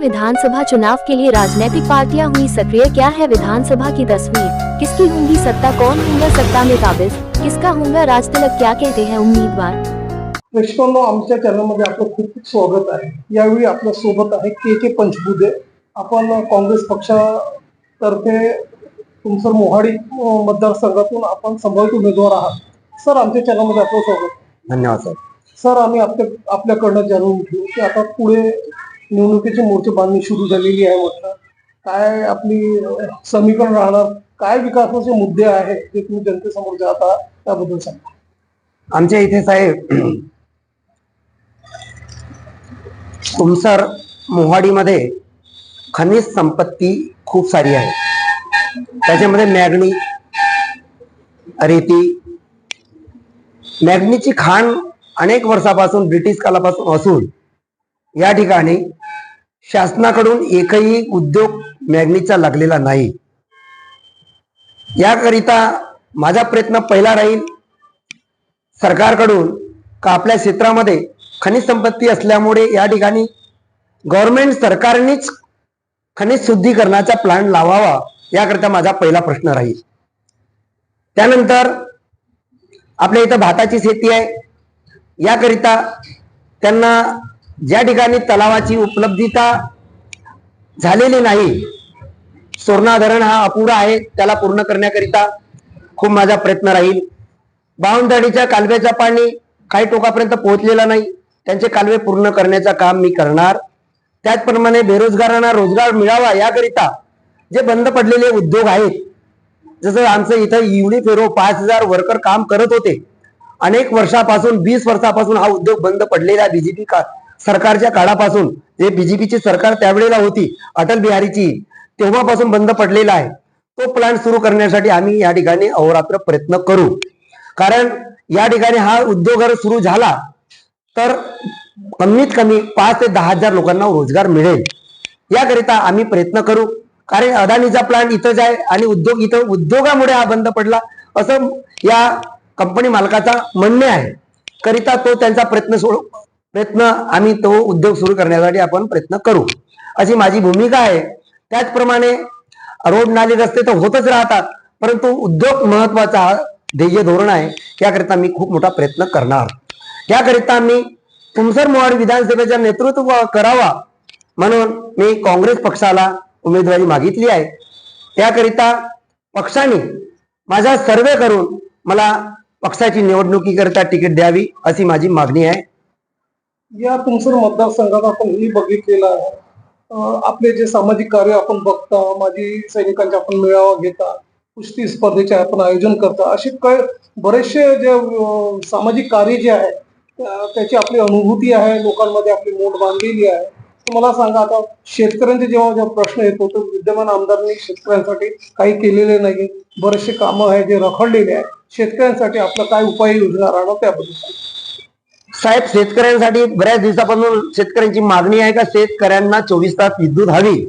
विधानसभा चुनाव के लिए राजनीतिक पार्टियाँ हुई सक्रिय। क्या है विधानसभा की तस्वीर? किसकी होंगी सत्ता? कौन होगा सत्ता में काबिज? किसका होगा राज तिलक? क्या कहते हैं उम्मीदवार? प्रेक्षकांनो आमच्या चॅनलमध्ये आपलं खूप खूप स्वागत आहे. यावेळी आपल्या सोबत आहे के के पंचबुधे आपण काँग्रेस पक्षातर्फे तुमसर मोहाडी मतदारसंघातून आपण संभावित उमेदवार आहात. सर आमच्या चॅनलमध्ये आपलं स्वागत. धन्यवाद सर. सर आम्ही आपल्या आपल्याकडनं जाणून घेऊ की आता पुढे निवडणुकीची मोर्चे बांधणी सुरू झालेली आहे म्हटलं. काय आपली समीकरण राहणार? काय विकासाचे मुद्दे आहेत जे तुम्ही जनतेसमोर जात आहात त्याबद्दल सांगा. आमच्या इथे साहेब तुमसर मोहाडीमध्ये खनिज संपत्ती खूप सारी आहे. त्याच्यामध्ये मॅगनी रेती मॅग्नीची खाण अनेक वर्षापासून ब्रिटिश कालापासून असून या ठिकाणी शासनाकडून एकही उद्योग मॅग्नीचा लागलेला नाही. याकरिता माझा प्रयत्न पहिला राहील सरकारकडून का आपल्या क्षेत्रामध्ये खनिज संपत्ती असल्यामुळे या ठिकाणी गव्हर्नमेंट सरकारनेच खनिज शुद्धीकरणाचा प्लांट लावावा याकरिता माझा पहिला प्रश्न राहील. त्यानंतर आपल्या इथं भाताची शेती आहे. याकरिता त्यांना ज्या ठिकाणी तलावाची उपलब्धता झालेली नाही सोरणा धरण हा अपुरा आहे त्याला पूर्ण करण्याकरिता खूप माझा प्रयत्न राहील. बावनदाडीच्या कालव्याचं पाणी काही टोकापर्यंत पोहोचलेलं नाही त्यांचे कालवे पूर्ण करण्याचं काम मी करणार. त्याचप्रमाणे बेरोजगारांना रोजगार मिळावा याकरिता जे बंद पडलेले उद्योग आहेत जसं आमचं इथं इवडी फेरो पाच हजार वर्कर काम करत होते. अनेक वर्षापासून वीस वर्षापासून हा उद्योग बंद पडलेला बीजेपी का सरकारच्या काळापासून जे बीजेपीची सरकार त्यावेळेला होती अटल बिहारीची तेव्हापासून बंद पडलेला आहे. तो प्लांट सुरू करण्यासाठी आम्ही या ठिकाणी अहोरात्र प्रयत्न करू. कारण या ठिकाणी हा उद्योग जर सुरू झाला तर कमीत कमी पाच ते दहा हजार लोकांना रोजगार मिळेल. याकरिता आम्ही प्रयत्न करू. कारण अदानीचा प्लांट इथंच आहे आणि उद्योग इथं उद्योगामुळे हा बंद पडला असं या कंपनी मालकाचा म्हणणे आहे. करिता तो त्यांचा प्रयत्न सोड प्रयत्न आम्ही तो उद्योग सुरू करण्यासाठी आपण प्रयत्न करू. अशी माझी भूमिका आहे. त्याचप्रमाणे रोड नाले रस्ते तर होतच राहतात परंतु उद्योग महत्त्वाचा हा ध्येय धोरण आहे. याकरिता मी खूप मोठा प्रयत्न करणार. याकरिता मी तुमसर मोहाड विधानसभेचा नेतृत्व करावा म्हणून मी काँग्रेस पक्षाला उमेदवारी मागितली आहे. त्याकरिता पक्षाने माझा सर्वे करून मला पक्षाची निवडणुकीकरिता तिकीट द्यावी अशी माझी मागणी आहे. या तुमसर मतदारसंघात आपण हे बघितलेलं आहे. आपले जे सामाजिक कार्य आपण बघता माजी सैनिकांचे आपण मेळावा घेता कुस्ती स्पर्धेचे आपण आयोजन करता असे काय बरेचसे जे सामाजिक कार्य जे आहे त्याची आपली अनुभूती आहे लोकांमध्ये आपली मोठ बांधलेली आहे. तर मला सांगा आता शेतकऱ्यांचे जेव्हा जेव्हा प्रश्न येतो तो विद्यमान आमदारांनी शेतकऱ्यांसाठी काही केलेले नाही. बरेचसे कामं आहे जे रखडलेले आहे शेतकऱ्यांसाठी आपलं काय उपाययोजना राहणार त्याबद्दल सांगा. साहेब शेतकऱ्यांसाठी बऱ्याच दिवसापासून शेतकऱ्यांची मागणी आहे का? शेतकऱ्यांना चोवीस तास विद्युत हवी.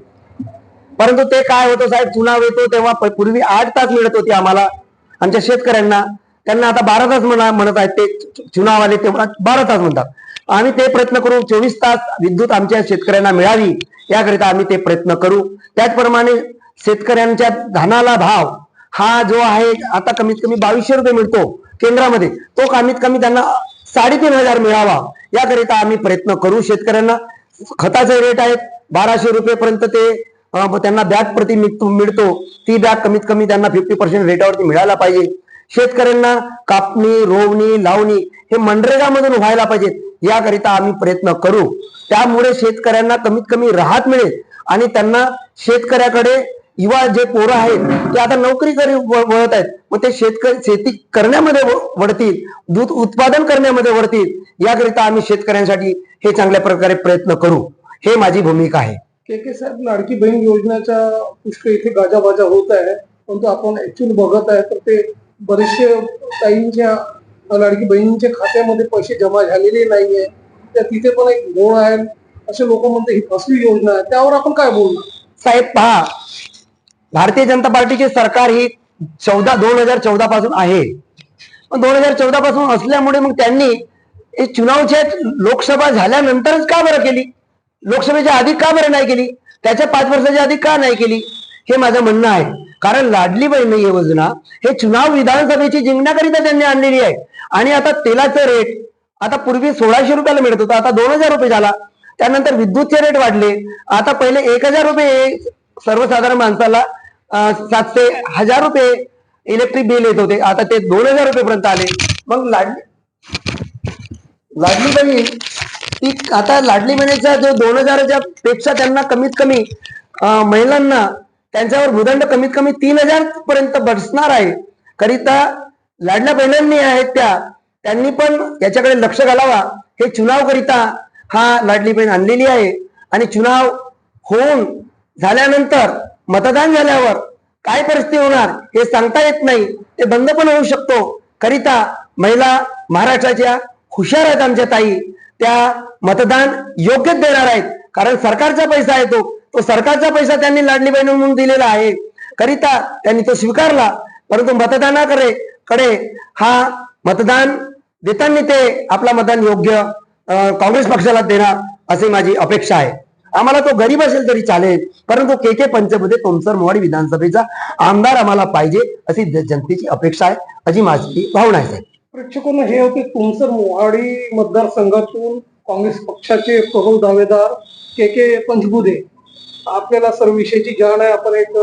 परंतु ते काय होतं साहेब? चुनाव येतो तेव्हा पूर्वी आठ तास मिळत होती आम्हाला. आमच्या शेतकऱ्यांना. त्यांना आता बारा तास म्हणा म्हणत आहेत ते चुनाव आले तेव्हा बारा तास म्हणतात. आम्ही ते प्रयत्न करू चोवीस तास विद्युत आमच्या शेतकऱ्यांना मिळावी याकरिता आम्ही ते प्रयत्न करू. त्याचप्रमाणे शेतकऱ्यांच्या धानाला भाव हा जो आहे आता कमीत कमी बावीसशे रुपये मिळतो केंद्रामध्ये. तो कमीत कमी त्यांना साडेतीन हजार मिळावा याकरिता आम्ही प्रयत्न करू शेतकऱ्यांना. खताचे रेट आहेत बाराशे रुपयेपर्यंत ते त्यांना बॅग प्रति मिळतो. ती बॅग कमीत कमी त्यांना फिफ्टी पर्सेंट रेटावरती मिळायला पाहिजे. शेतकऱ्यांना कापणी रोवणी लावणी हे मनरेगामधून व्हायला पाहिजेत याकरिता आम्ही प्रयत्न करू. त्यामुळे शेतकऱ्यांना कमीत कमी राहत मिळेल आणि त्यांना शेतकऱ्याकडे युवा जे पोरं आहेत ते आता नोकरी करी वळत आहेत. मग ते शेतकरी शेती करण्यामध्ये वळतील दूध उत्पादन करण्यामध्ये वळतील. याकरिता आम्ही शेतकऱ्यांसाठी हे चांगल्या प्रकारे प्रयत्न करू. हे माझी भूमिका आहे. के के साहेब लाडकी बहीण योजनेच्या पुष्कळ इथे गाजाबाजा होत आहे. परंतु आपण ऍक्च्युअली बघत आहे तर ते बरेचसे ताईंच्या लाडकी बहिणींच्या खात्यामध्ये पैसे जमा झालेले नाहीये. त्या तिथे पण एक घोळ आहे. असे लोक म्हणते ही फसवी योजना आहे. त्यावर आपण काय बोलणार? साहेब पहा भारतीय जनता पार्टीचे सरकार ही चौदा दोन हजार चौदा पासून आहे. पण दोन हजार चौदा पासून असल्यामुळे मग त्यांनी चुनावच्या लोकसभा झाल्यानंतरच का बरं केली? लोकसभेच्या आधी का बरं नाही केली? त्याच्या पाच वर्षाच्या आधी का नाही केली? हे माझं म्हणणं आहे. कारण लाडली बहीण ही योजना. हे चुनाव विधानसभेची जिंकण्याकरिता त्यांनी आणलेली आहे. आणि आता तेलाचं रेट आता पूर्वी सोळाशे रुपयाला मिळत होता आता दोन हजार रुपये झाला. त्यानंतर विद्युतचे रेट वाढले. आता पहिले एक हजार रुपये सर्वसाधारण माणसाला सातशे हजार रुपये इलेक्ट्रिक बिल येत होते. आता ते दोन हजार रुपयेपर्यंत आले. मग लाडली लाडली बहीण ती आता लाडली बहिणीचा जो दोन हजाराच्या पेक्षा त्यांना कमीत कमी महिलांना त्यांच्यावर भूदंड कमीत कमी तीन हजार पर्यंत बसणार आहे. करिता लाडल्या बहिणांनी आहेत त्या. त्यांनी पण याच्याकडे लक्ष घालावा. हे चुनाव करिता हा लाडली बहीण आणलेली आहे. आणि चुनाव होऊन झाल्यानंतर मतदान झाल्यावर काय परिस्थिती होणार हे सांगता येत नाही. ते बंद पण होऊ शकतो. करिता महिला महाराष्ट्राच्या हुशार आहेत आमच्या ताई. त्या मतदान योग्यच देणार आहेत. कारण सरकारचा पैसा आहे तो. तो सरकारचा पैसा त्यांनी लाडली बहीण म्हणून दिलेला आहे. करिता त्यांनी तो स्वीकारला. परंतु मतदानाकडे कडे हा मतदान देताना ते आपला मतदान योग्य काँग्रेस पक्षाला देणार अशी माझी अपेक्षा आहे. आम्हाला तो गरीब असेल तरी चालेल परंतु के के पंचमध्ये तोमसर मोवाडी विधानसभेचा आमदार आम्हाला पाहिजे अशी जनतेची अपेक्षा आहे अशी माझी भावना आहे प्रेक्षकांना हे होते तुमसर मोहाडी मतदारसंघातून काँग्रेस पक्षाचे प्रबल दावेदार के के पंचबुधे आपल्याला सर्व विषयाची जाण आहे आपण एक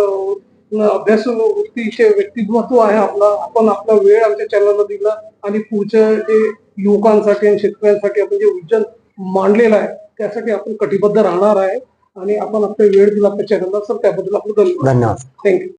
अभ्यास वृत्तीचे व्यक्तिमत्व आहे आपला आपण आपला वेळ आमच्या चॅनलला दिला आणि पुढच्या जे युवकांसाठी आणि शेतकऱ्यांसाठी आपण जे विजन मांडलेलं आहे. त्यासाठी आपण कटिबद्ध राहणार आहे आणि आपण आपला वेळ दिला चॅनलला सर त्याबद्दल धन्यवाद. धन्यवाद. थँक्यू